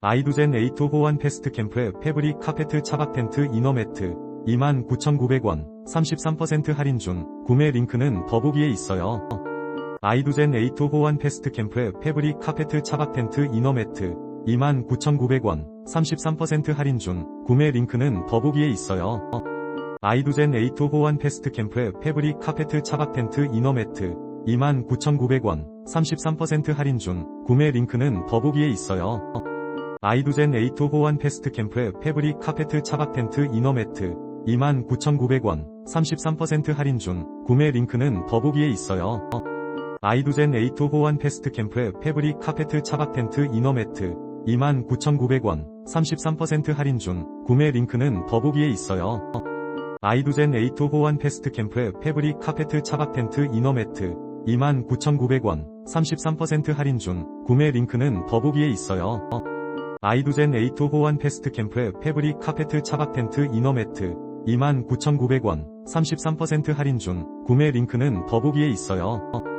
아이두젠 에이토 호환 패스트 캠프 패브릭 카페트 차박 텐트 이너 매트 29,900원 33% 할인 중 구매 링크는 더보기에 있어요. 아이두젠 에이토 호환 패스트 캠프 패브릭 카페트 차박 텐트 이너 매트 29,900원 33% 할인 중 구매 링크는 더보기에 있어요. 아이두젠 에이토 호환 패스트 캠프 패브릭 카페트 차박 텐트 이너 매트 29,900원 33% 할인 중 구매 링크는 더보기에 있어요. 아이두젠 에이토 호환 패스트 캠프 패브릭 카페트 차박 텐트 이너 매트 29,900원 33% 할인 중 구매 링크는 더보기에 있어요. 아이두젠 에이토 호환 패스트 캠프 패브릭 카페트 차박 텐트 이너 매트 29,900원 33% 할인 중 구매 링크는 더보기에 있어요. 아이두젠 에이토 호환 패스트 캠프 패브릭 카페트 차박 텐트 이너 매트 29,900원 33% 할인 중 구매 링크는 더보기에 있어요. 아이두젠 에이토 호환 패스트 캠프 패브릭 카페트 차박 텐트 이너 매트 29,900원 33% 할인 중 구매 링크는 더보기에 있어요.